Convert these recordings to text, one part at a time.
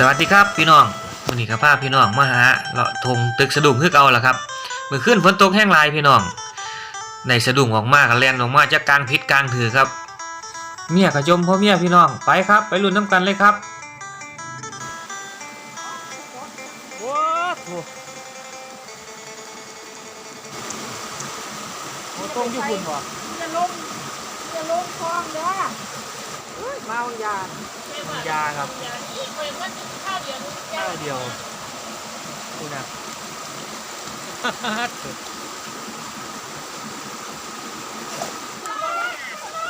สวัสดีครับพี่น้องวันนี้ครับพาพี่น้องมาหาเลาะทงตึกสะดุ้งคือเก่าล่ะครับเมื่อคืนฝนตกแห้งลายพี่น้องในสะดุ้งออกมากแล่นออกมาจากกลางพิษกลางถือครับ เมียกระจมพ่อเมียพี่น้องไปครับ ไปลุ้นน้ำกันเลยครับว้โหตรงญี่ปุ่นบ่อย่าลงอย่าลงคลองเด้อ เอ้ยเมายา ยาครับอย่าอีกเลยมันข้าวเดียวข้าวเดียวดูนะ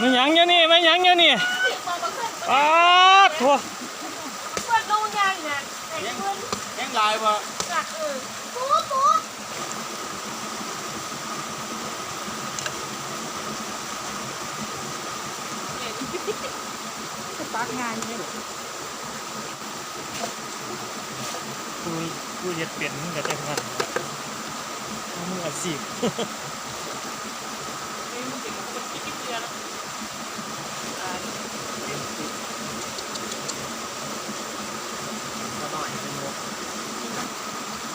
มันหยังอยู่นี่มันหยังอยู่นี่อ้าโถเพื่อนลงยางเนี่ยไอ้เพื่อนแห้งลายบ่จักเออปู ปักงานเนี่ยกูกูเฮ็ดเป็นมึงก็จังนั้นมึงอาชีพ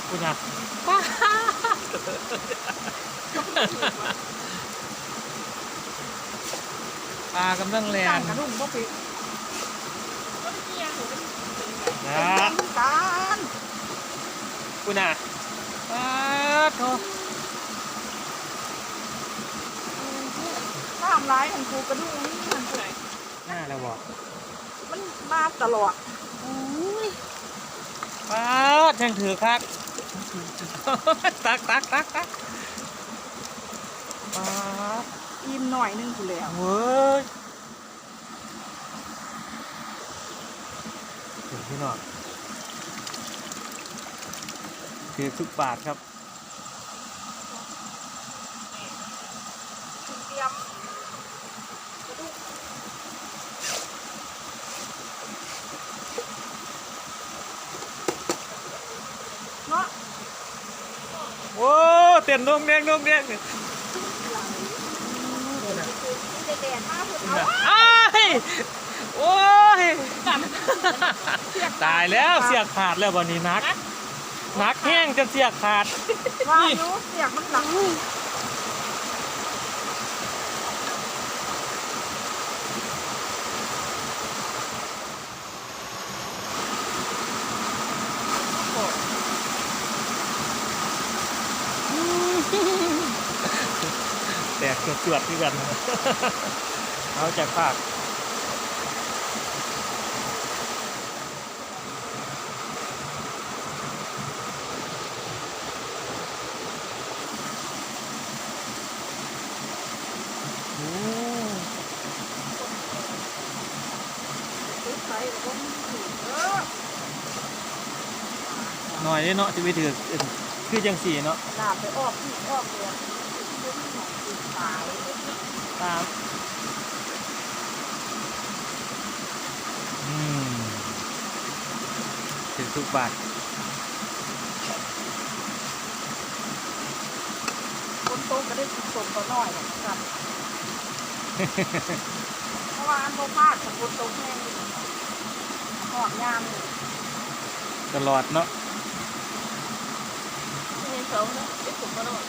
กูนะปลากำลังแลการนกระดุมบ่ปิด นะการกูนะอ้าโถข้ามร้ายของกูกระดุมนี่มันไหนหน้าแล้วบ่มันมาตลอดป้าดแทงถือคักตักตักตักตักป้าดอิ่มหน่อยนึงกูแล้วเว้ยถึง พี่น้องถือทุกบาทครับเตรียมกระดุมเนาะโอ้เต้นดงแดงดงแดงนี่จะแดดมากคุณเอาอ้าย โอ้ย ตายแล้วเสียกขาดแล้ววันนี้นัก นักแห้งจนเสียกขาด ว่าอยู่เสียงมันหลังแตกจวดๆที่กัน เอาจากภาค โอ้ ซื้อไปแล้วก็มีถือเออ หน่อย เด้เนาะจะไปถืออื่นคือจังสีเนาะดาบไปออกที่ออกเลยซื้อหน่อยติดตายตามอืมถือทุกบาทคนโตก็ได้ส่งก็น้อยนะครับเพราะว่าอันโบพลาดของคนโตแห้งหอดยามเลยตลอดเนาะ เห็นสองนะได้ส่งก็น้อย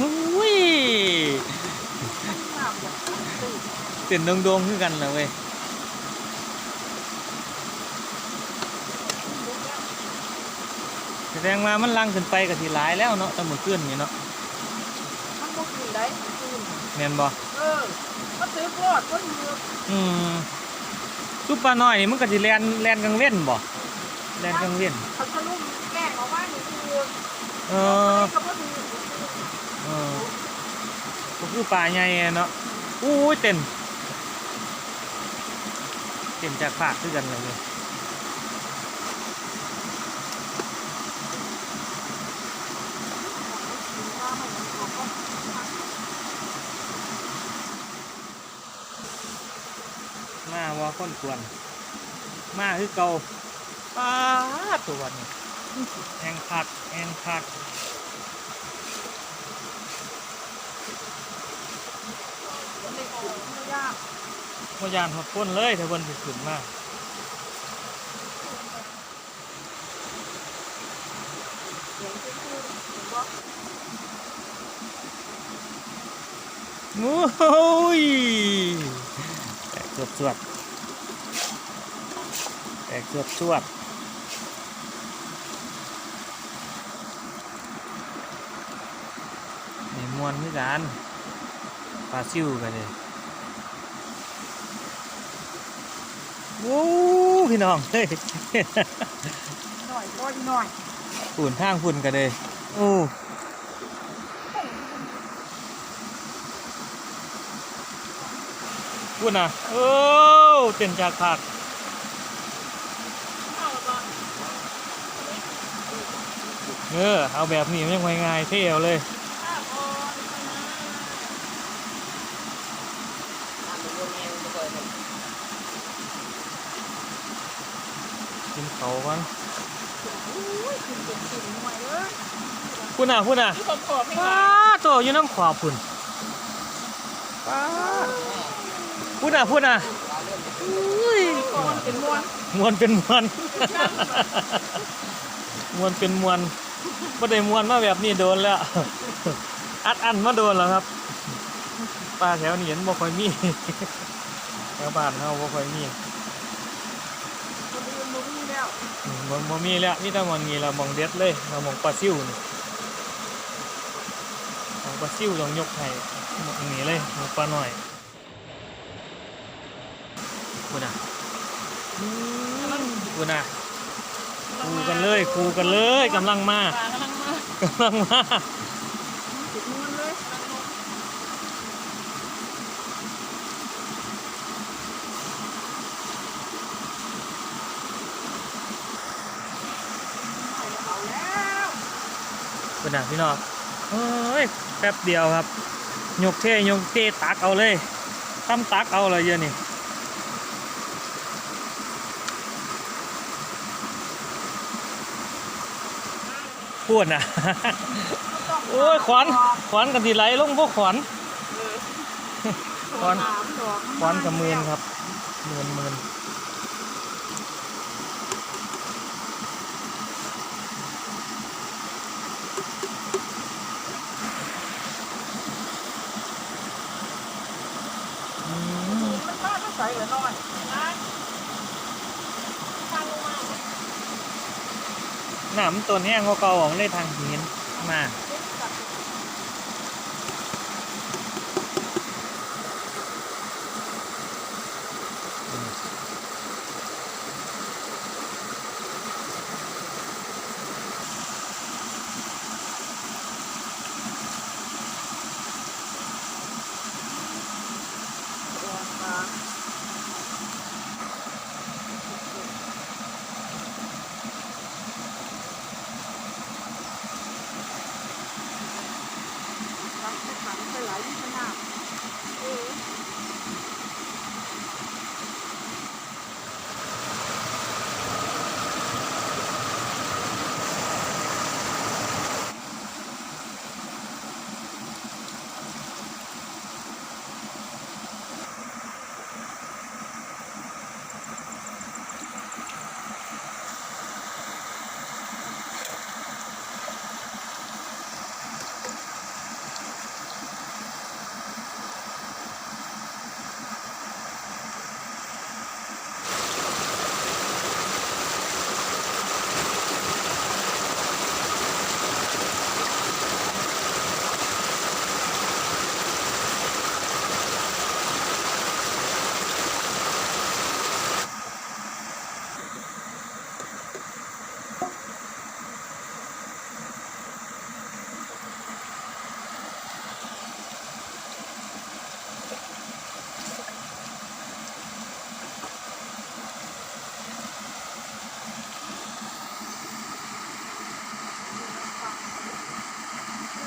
หุ้ยงามอย่างตื่นเต้นโดงๆคือกันนะเว้ยแสดงว่ามันลังขึ้นไปกับทีหลายแล้วเนาะแตำมือขึ้นนี่เนาะมันก็คือได้ตื่นแม่นบ่เออมันซื้อปลอดก็มืออืม ซุปปลาน้อยนี่มันก็สิแลนแลนกลางเว้นบ่แลนกลางเว้นเขาทะลุแกล้งเอาว่านี่คือเออก็บ่ดีเออก็คือปลาใหญ่อะเนาะอู้ยเต้นเต้นจากภาคคือกันเลยเว้ยมาว่า คนกวนมาคือเก่าป้าตัวนี้แองคักแองคักมายานหดพ้นเลยถ้าเพิ่นสิขึ้นมาเสียงซื่อๆเห็นบ่โอ้ยสวดสวด แตกสวดสวดนี่มวนคือกันปลาซิวกันเลยโอ้พี่น้องเฮ้ยหน่อยบ่อีหน่อยฝุ่นทางฝุ่นกันเลยโอ้ฝุ่นอะโอ้เต็นจากผัก เออ เอาแบบนี้มันยังไงง่ายเท่เอาเลยกินเขาก่อนอุ้ยขึ้นเป็นสิบหน่วยเลยพุ่นอะพุ่นอะที่ผมขอไม่ป้าตัวอยู่น้ำขวาพุ่นป้าพุ่นอะพุ่นอะอุ้ยก่อนเป็นมวนมวนเป็นมวนมวนเป็นมวน ไม่ได้มวนมาแบบนี้โดนแล้ว อัดอันมาโดนแล้วครับปลาแถวนี้เห็นบ่ค่อยมีแถวบ้านเฮาบ่ค่อยมีคนอื่นบ่มีแล้วอืมบ่บ่มีแล้วมีแต่มองนี้ละหมองเด็ดเลยเรามองปลาซิวนี่หมองปลาซิ่วต้องยกให้มองนี้เลยมองปลาหน่อยคุณอะคุณอะคูกันเลยคูกันเลยกำลังมาปลา กำลังมากำลังนเลยเอาแล้วคุณอะพี่น้องเฮ้ย แป๊บเดียวครับ ยกเท่ยกเทตักเอาเลยทำตักเอาเลยเยอะนี่ พูดนะโอ้ยขวัญขวัญกันทีไหลลงพวกขวัญขวัญสามดอกขวัญกับมืนครับมืนมืน อืม มันบ้าก็ใส่เหลือน้อยนะฟังลงมา หนามต้นแห้งกว่าเก่าของเลยทางหินมา เด็กจับ ตัวปลาตักไปขันไปไหลที่ขนาดเออ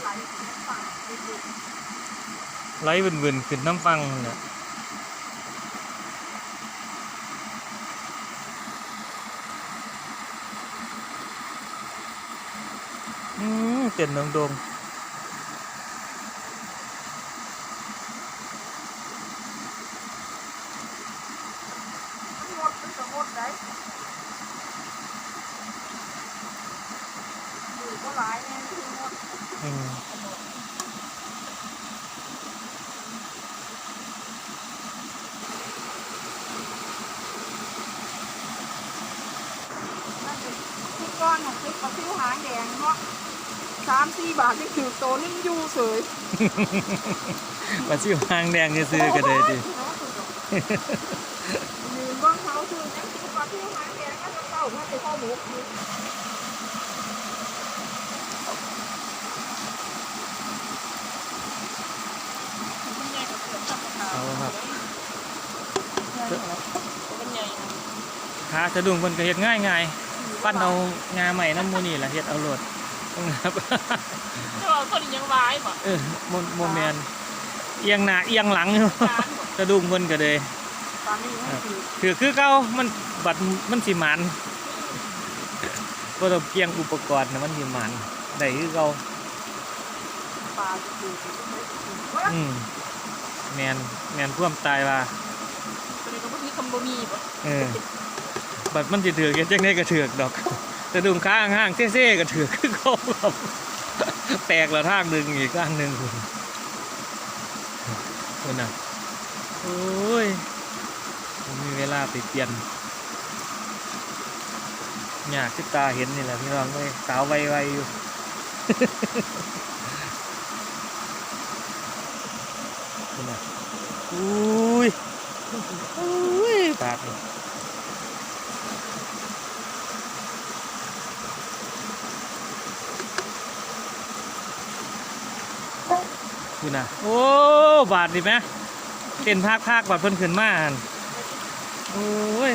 ไหลถึงฝั่งไปดู ไหลวนๆขึ้นน้ำฟังเนี่ยอืมเต็นดงๆ ได้อยู่ก็หลายแน่ที่หมด อืม นั่นสิที่ก้อนของคลิ ปปลาซิวหางแดงเนาะสามสี่บาทนี่ถือโตนึงอยู่เสยปลาซิวหางแดงซื้อๆก็ได้ดิลืมบ้างเขาคือยังกินปลาซิวหางแดงก็จะเข้ามาในข้อหมูคือเอาครับเป็นใหญ่นะหาสะดุ้งเพิ่นก็เฮ็ดง่ายง่ายๆ ปั้นเอางาใหม่น้ำมูนี่ล่ะเฮ็ดเอาโลดครับเจ้าคนยังวายบ่เออโมโมแมนเอียงหน้าเอียงหลังอยู่ร้านบ่สะดุ้งเพิ่นก็เลยตอนนี้ให้ถือถือคือเก่ามันบัดมันสิหมันบ่ต้องเกี่ยงอุปกรณ์นะมันสิหมันได้คือเก่าปลาจะถือว่าอืมแมนแมนพ่วมตายว่าตัวนี้ก็บ่มีคำบ่มีบ่เออ บัดมันสิถือกเฮ็ดจังได๋ก็ถือกดอกสะดุ้งข้างห้างเซ่ๆก็ถือกคือเก่าครับแตกละทางหนึ่งอีกข้างหนึ่งคุณน่ะโอ้ยมมีเวลาไปเปลี่ยนยากที่ตาเห็นนี่แหละพี่น้องเอ้ยสาวไวๆอยู่คุณน่ะอุ้ยอุ้ยบาด คุณนะโอ้ บาดดิไหมเต้นภาคภาคบาดเพิ่นขึ้นมาโอ้ย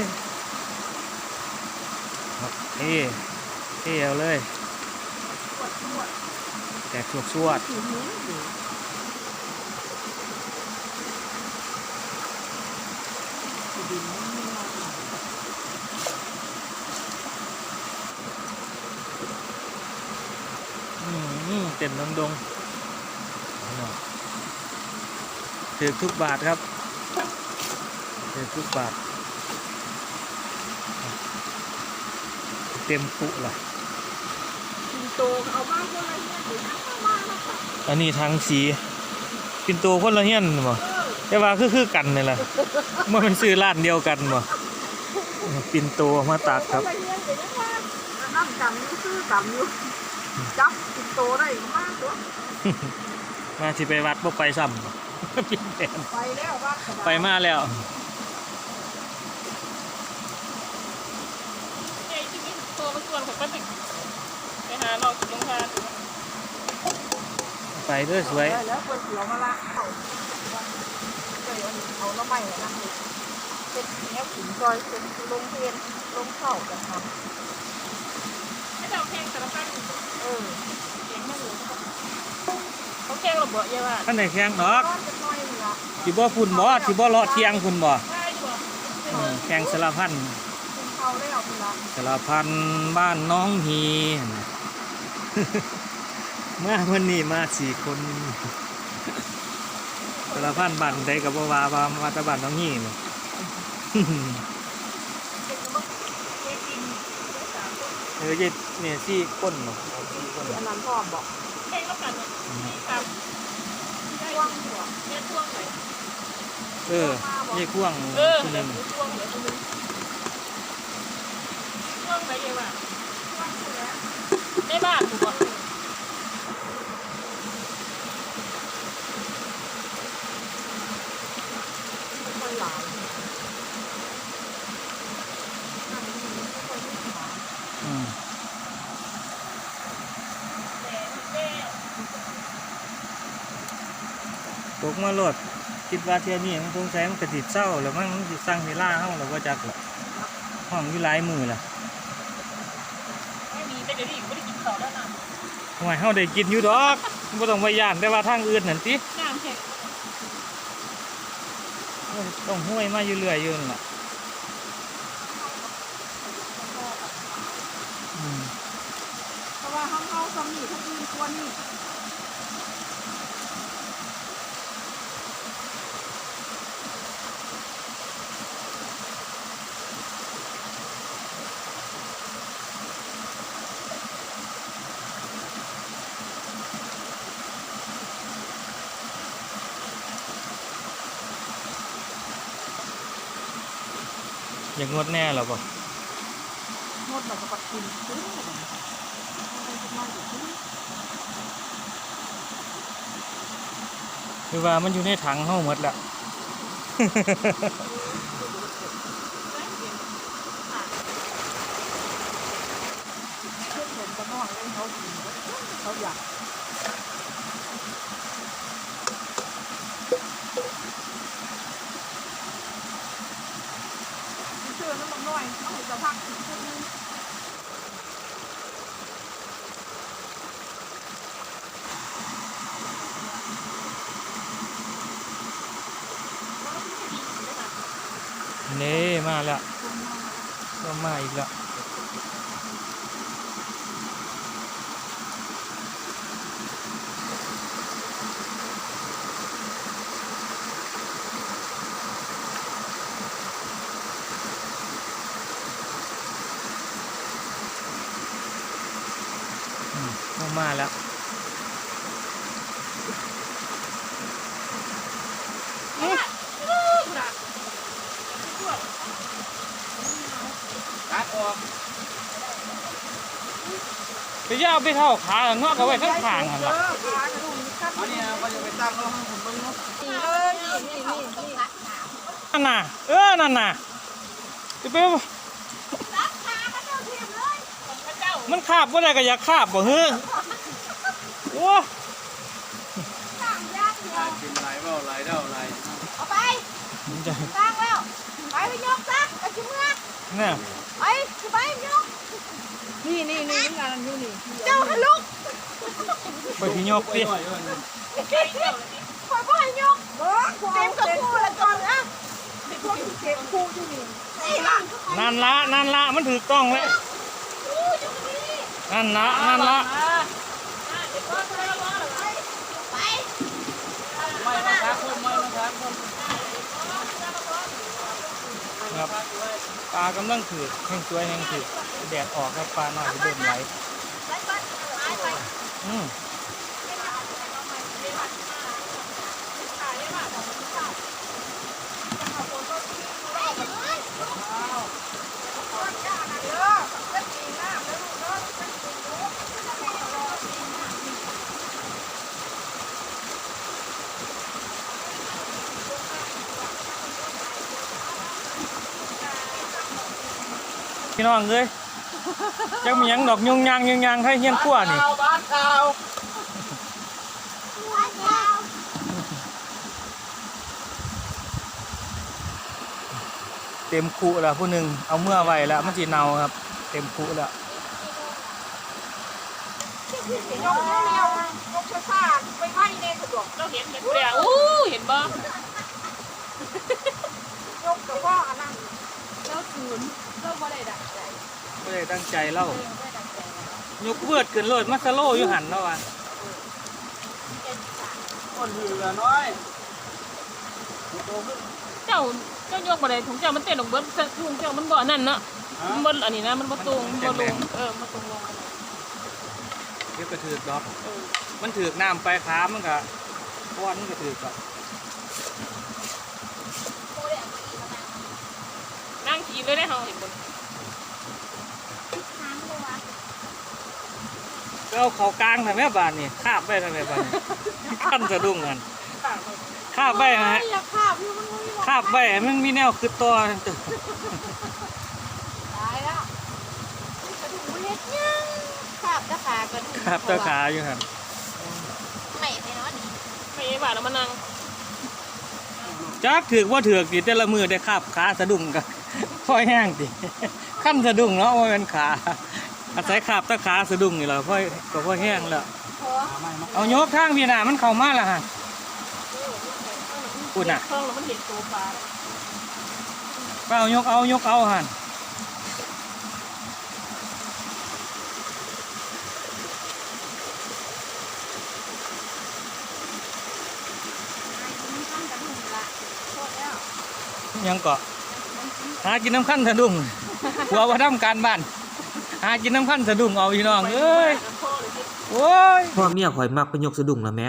เท่เท่เอาเลยแตกสวดสวดถือหื้ออยู่ดิน มันมีมาอีกอืมเต็มดงถือทุกบาทครับถือทุกบาท เต็มปุล่ะปินโตเอาบ้านคนละเนี่ยเดี๋ยวนั่งมามานะคะอันนี้ทางสีปินโตคนละเฮียนบ่แต่ว่าคือคือกันนี่แหละมันเป็นซื้อร้านเดียวกันบ่ปินโตมาตักครับ นละเนี่ยเดี๋ยวนั่งมานั่งกันอยู่ซื้อกันอยู่จับปินโตได้มากตัว มาสิไปวัดบ่ไปซ้ำบ่ปินแผนไปแล้วบ้านสบยไปมาแล้วไอ้ที่นี่โทรมาชวนผมก็ไปไปหาลองลงทานไปเด้อสวยได้แล้วก๋วยเตี๋ยวมาละเอาเดี๋ยวเอาน้ำใหม่นะเป็นแนวขิงซอยเป็นลงเทียนลงเข้ากันทให้เราแข่งสารพัดำเออ เก่งมากเลยเขา แข่งเราเบื่อเยอะมากท่านไหนแข่งดอกก้อนจะน้อยนี่ละสิบ่พุ่นบ่สิบ่เลาะเที่ยงพุ่นบ่ได้อยู่อะเออแข่งสารพันกินข้าวแล้วนี่ละสารพันบ้านน้องฮีน่ะมาวันนี้มาสี่คนสารพันบ้านใดกับว่าว่ามาแตะบ้านน้องฮีนี่เป็นก็เจ๊กินได้สามคนเออเจ็ดเนี่ยสี่คนเนาะสี่คนอันนั้นพร้อมบอกแข่งแล้วกันเนี่ยตามได้ช่วงหัวเนี่ยช่วงไหนเออนี่ข่วงเออคนหเดี๋ยนึ่วงช่วงเดี๋ยวนึงช่วงไหนเยอะมากช่วงหัวแล้วในบ้านถูกป่ะ ไม่ค่อยหลายนั่นนี่ไม่ค่อยมีหมา อืม แต่แม่ ต กมาโลดคิดว่าเที่ยนี้มันสงสัยมันกระติดเศร้าแล้วมันมันสิสร้างเวลาเฮาแล้วว่าจักละห้องอยู่หลายมือล่ะไม่มีแต่เดี๋ยวนี้ไม่ได้กินข้าวแล้วนะทำไมเฮาได้กินอยู่ดอกบ่ต้องไปย่านแต่ว่าทางอื่นนั่นติน้ำแข็งต้องห้วยมาอยู่เรื่อยอยู่นั่นล่ะอืม เพราะว่าห้องเขาซ้ำนี่ทั้งอื่นตัวนี่ อย่า งดแน่หรอปะงดแล้วก็ปักกินซื้ออะไรจะมาคือว่ามันอยู่ในถังเฮาหมดและ เพื่อนเห็นกระนองเล่นเขากินเขาอยากเชื่อน้ำมันน้อยเขาเห็นจะพักถึงชั่วโมง เน่มาแล้วก็มาอีกแล้วอืมก็มาแล้ว ตัดออก ไปย่เท่าขาเงาะเอาไว้ข้างขางๆเออะอล่ะขากระดูกนี่ขั้นอันนี้ก็จะไปตั้งแล้วให้ผมเบิ่งเนาะเออนี่นี่นี่นี่นั่นน่ะเออนั่นน่ะจะไปมันคาบว่าได้ก็อยากคาบบ่เฮ้ยโอ้กินไหลเปล่าไหลเด้าไหลเอาไปตั้งแล้วไปไปยกซะไปชิมเมื่อน่ะไปไปยก นี่นี่นี่งานอยู่นี่เจ้าฮัลลุกไปพี่ยกดิคอยพ่อยยกเต็มกับคู่ละก่อนนะพวกเก็บคู่อยู่นี่นี่ล่ะนั่นละนั่นละมันถือกล้องแล้วนั่นละนั่นละไปไม่มาทักคนไม่มาทักคนครับ ปลากำลังถือแห้งสวยแห้งถือแดดออกครับปลาหน่อยเดินไหลอืม พี่น้องเลยจังมีหยังดอกยุงยางยุงยางให้เฮียนกลัวนี่บ้านข่าวเต็มคุแล้วผู้หนึ่งเอาเมื่อไว้แล้วมันจีเนาครับ เต็มคุแล้วยกเร็วๆยกช้าๆไปไว้ในสะดวกเราเห็นเห็นกูเลยอะอู้เห็นบ่ยกกับว่าอันนั้นแล้วศูนย์ เราบ่ได้ดักใจไม่ได้ตั้งใจเล่ายกเวิร์ดขึ้นโลดมาสโลอยู่หันแล้วว่ะคนหือน้อยเจ้าเจ้ายกมาเลยถุงเจ้ามันเต้นออกเบิดถุงเจ้ามันบ่นั่นเนาะมันบ่อันนี้นะมันบ่ตรงบ่ลงเออบ่ตรงลงเดี๋ยวก็ถือกดอกมันถือกน้ำไปขามันก็ป้อนมันก็ถือกดอก นั่งกินเลยได้เฮาเห็นบ่ก็เอาเขากลางทำแม่บานนี่คาบไปทำแม่บานนี่ขั้นสะดุ้งกันคาบไปฮะอยาไม่มีคาบไปมันมีแนวคือตัวตายแล้วกระดูกเล็กยังขาบตะขากระดูกคาบตะขาอยู่หันไม่ไปนอนไม่เอ๋ว่าแล้วมานั่งจักถือว่าถือกดิแต่ละมือได้คาบขาสะดุ้งกัน ค่อยแห้งดิขั้นสะดุ้งเนาะว่าเป็นขาอาศัยคาบตะขาสะดุ้งนี่แหละค่อยก็ค่อยแห้งแล้วพอเอายกทางพี่น่ะมันเข้ามาและฮะพูดน่ะเครื่องแล้วมันเห็นตัวปลาเปล่ายกเอายกเอาหันยังเกาะ หากินน้ำขั้นสะดุ้งหัวว่าทำการบ้าน หากินน้ำขั้นสะดุ้งเอาพี่น้องเอ้ยโอ้ยพ่อเมียข่อยมักไปยกสะดุ้งแล้วแม่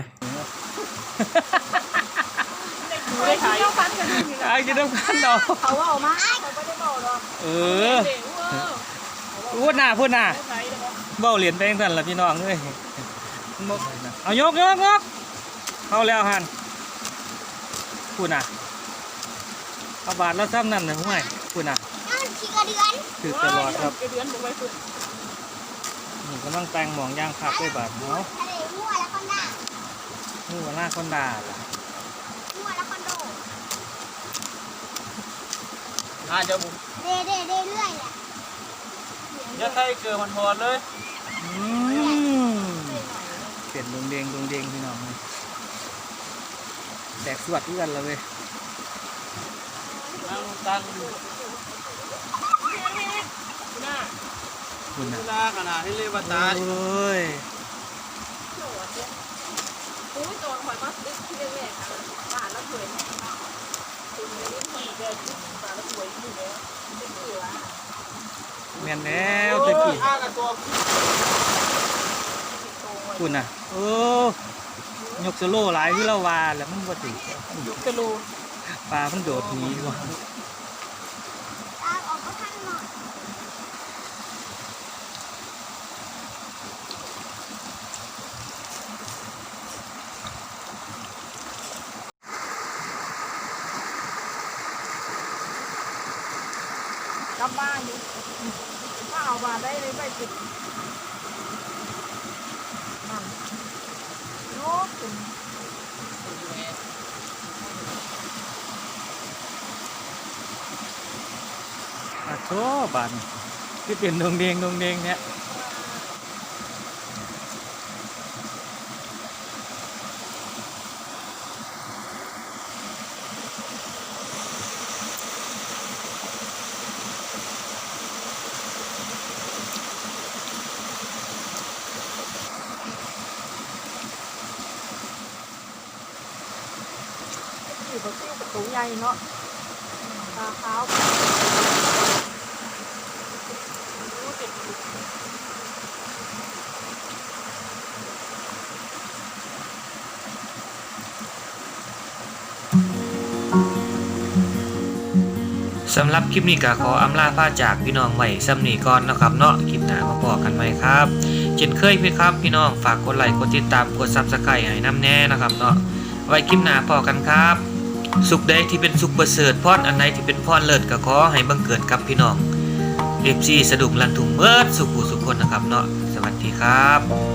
ดูได้ถ่ายต้องฟันกระดูกอยู่แล้วไอ้กินน้ำกันเนาะเขาว่าออกมาเขาไม่ได้บอกหรอกเออเด็กว้าวพูดหน้าพูดหน้าใช้เลยบ่เบ้าเหรียญไปเองสั่นละพี่น้องเอ้ยเอายกยกยกเข้าแล้วหันพูดหน้าเอาบาทแล้วซ้ำนั่นนะห่วย พูดหน้านั่นขี้กระเดือนถือตลอดครับเดือนบอกไว้สุดนี่กำลังแต่งหมองย่างคักด้วยบาทเนาะทะเลมั่วแล้วคอนด้านี่หัวหน้าคนด่าล่ะมั่วแล้วคอนโดอาจะบุเดเดเดเรื่อยแหละยัดไทยเกิดมันพอดเลยอืมเปลี่ยนดวงเดงดวงเดงพี่น้องเลยแตกสวดเอื้อนเลยเว้ยนั่งตั้งหน้า คุณนะเวลาขนาดที่เรียกว่าตาโอ้ยโอ้ยตัวหอยมาซื้อที่แรกๆค่ะบ้านแล้วสวยแน่เนาะคุณไม่ได้ขี่เดินบ้านแล้วสวยอยู่แล้วเป็นเสือแม่นแล้วตะกี้ข้ากับตัวคุณน่ะโอ้ยกสโลหลายที่เราวาแล้วมันบ่ติกระโลปลามันโดดหนีว่ะ ตามออกก็ข้างหน่อย กลับบ้านอยู่ถ้าเอามาได้เลยไปติดนั่นโน้ตถึง อะ โอ้บานที่เป็นดวงเดงดวงเดงเนี่ยบนที่ประตูใหญ่เนาะตาขาว สำหรับคลิปนี้ก็ขออำลาพาจากพี่น้องไว้ซ้ำนี้ก่อนนะครับเนาะคลิปหน้ามาพอกันใหม่ครับเช่นเคยพี่ครับพี่น้องฝากกดไลค์กดติดตามกด Subscribe ให้น้ำแน่นะครับเนาะไว้คลิปหน้าพอกันครับ สุขใดที่เป็นสุขประเสริฐพรอันใดที่เป็นพรเลิศก็ขอให้บังเกิดกับพี่น้อง FC สะดุ้งลันทุ่งเบิดสุขผู้สุขคนนะครับเนาะสวัสดีครับ